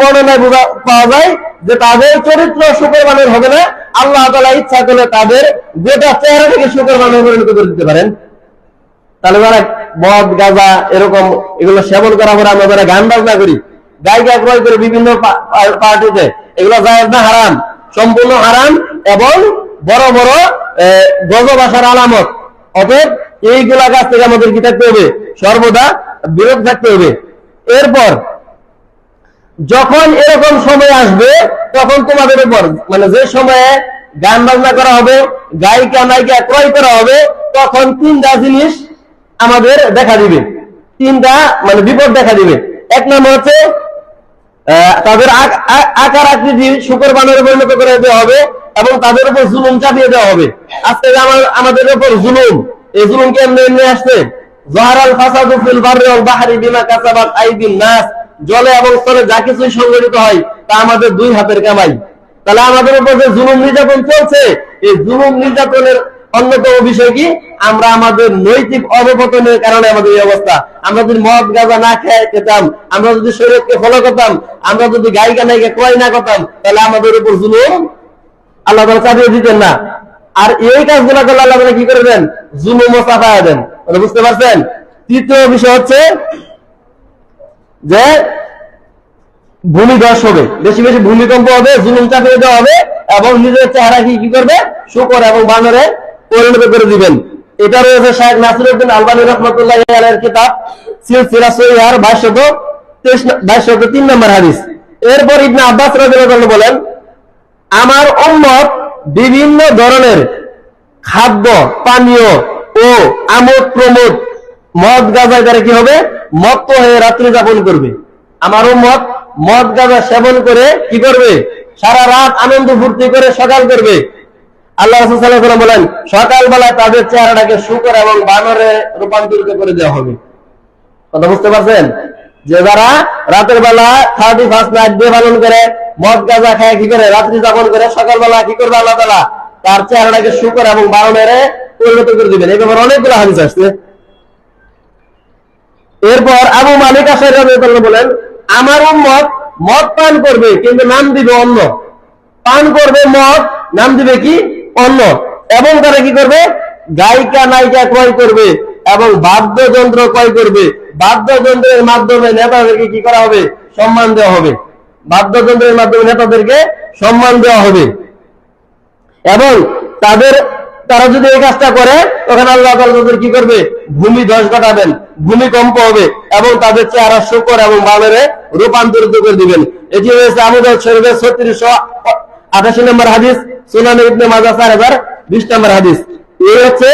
বর্ণনায় পাওয়া যায় যে তাদের চরিত্র শুকর মানের হবে না। আল্লাহ তালা ইচ্ছা করলে তাদের গোটা চেহারা থেকে শুকর মানের পরিণত করে দিতে পারেন। তাহলে যারা মদ গাঁজা এরকম এগুলো সেবন করা পরে আমরা যারা গান বাজনা করি। গায়িকা ক্রয় করে বিভিন্ন পার্টিতে। এগুলো জায়েজ না হারাম। সম্পূর্ণ হারাম এবং বড় বড় আহ, গজব আসার আলামত। অতএব এইগুলা কাছ থেকে আমাদের কি থাকতে হবে? সর্বদা বিরত থাকতে হবে। এরপর যখন এরকম সময় আসবে, তখন তোমাদের উপর মানে যে সময়ে গান বাজনা করা হবে, গায়িকা, নায়িকা ক্রয় করা হবে, তখন তিনটা জিনিস আমাদের দেখা দিবে। তিনটা মানে বিপদ দেখা দিবে। এক নম্বর হচ্ছে তাদের আকার আকৃতি শুকর বানরে পরিণত করে দেওয়া হবে এবং তাদের উপর জুলুম চাপিয়ে দেওয়া হবে। আজকে আমাদের উপর জুলুম, এই জুলুম কেমনে এমনি আসছে জহারাল ফাসাদু ফিল বাহরি বিমা কাসাবাত আইদিন নাস। জলে এবং স্থলে যা কিছু সংগঠিত হয়, তা আমাদের দুই হাতের কামাই। তাহলে আমাদের উপর যে জুলুম নির্যাতন চলছে, এই জুলুম নির্যাতনের অন্যতম বিষয় কি? আমরা আমাদের নৈতিক অবপতনের কারণে আমাদের এই অবস্থা। আমরা যদি মদ গাঁজা না খেয়ে খেতাম, আমরা যদি শরীরকে ফলো করতাম, আমরা যদি গায়িকা নায়িকা ক্রয় না করতাম, তাহলে আমাদের উপর জুলুম আল্লাহ তালা চাপিয়ে দিতেন না। আর এই কাজগুলো করলে আল্লাহ কি করে দেন? জুলুমও চাপায় দেন। বুঝতে পারছেন? তৃতীয় বিষয় হচ্ছে যে ভূমিধস হবে। বেশি বেশি ভূমিকম্প হবে, জুলুম চাপিয়ে দেওয়া হবে এবং নিজের চেহারা কি করবে? শুকর এবং বানরে পরিণত করে দিবেন। এটা রয়েছে শাহেখ নাসিরুদ্দিন আলবানী রহমতুল্লাহ আলের কিতাব তিন নম্বর হাদিস। এরপর ইবনে আব্বাস রাদিয়াল্লাহু বলেন, আমার উম্মত বিভিন্ন ধরনের খাদ্য, পানীয় ও আমোদ প্রমোদ মদ গাঁজা করে কি হবে? মত্ত হয়ে রাত্রি যাপন করবে। আমার উম্মত মদ গাঁজা সেবন করে কি করবে? সারা রাত আনন্দ ফুর্তি করে সকাল করবে। আল্লাহ রাসূল সাল্লাল্লাহু আলাইহি বলেন, সকালবেলায় তাদের চেহারাটাকে শুকর এবং বানরে রূপান্তরিত করে দেওয়া হবে। কথা বুঝতে পারছেন? যে যারা রাতের বেলা থার্টি ফার্স্ট নাইট ডে পালন করে, মদ গাঁজা খায় কি করে? রাত্রি যাপন করে, সকালবেলা কি করবে আল্লাহ তালা তার চেহারাটাকে শুকর এবং বারণের পরিণত করে দিবেন। এই ব্যাপারে অনেকগুলো হাদিস আসছে। এরপর আবু মালিক আসাই বলেন, আমার উম্মত মদ পান করবে, কিন্তু নাম দিবে অন্য। পান করবে মদ, নাম দিবে কি? অন্য। এবং তারা কি করবে? গায়িকা, নায়িকা ক্রয় করবে এবং বাদ্যযন্ত্র ক্রয় করবে। বাদ্যযন্ত্রের মাধ্যমে নেতাদেরকে কি করা হবে? সম্মান দেওয়া হবে। বাদ্যযন্ত্রের মাধ্যমে নেতাদেরকে সম্মান দেওয়া হবে। এবং তাদের, তারা যদি এই কাজটা করে, তখন আল্লাহ তাদের কি করবে? ভূমি ধস ঘটাবেন ভূমিকম্প হবে এবং তাদের চেহারা শুকর এবং বানরে রূপান্তরিত করে দিবেন। এটি হয়েছে আমাদের শরীরের ছত্রিশশো আঠাশি নম্বর হাদিস সোনানি ইবনে মাজা চার হাজার বিশ নম্বর হাদিস। এই হচ্ছে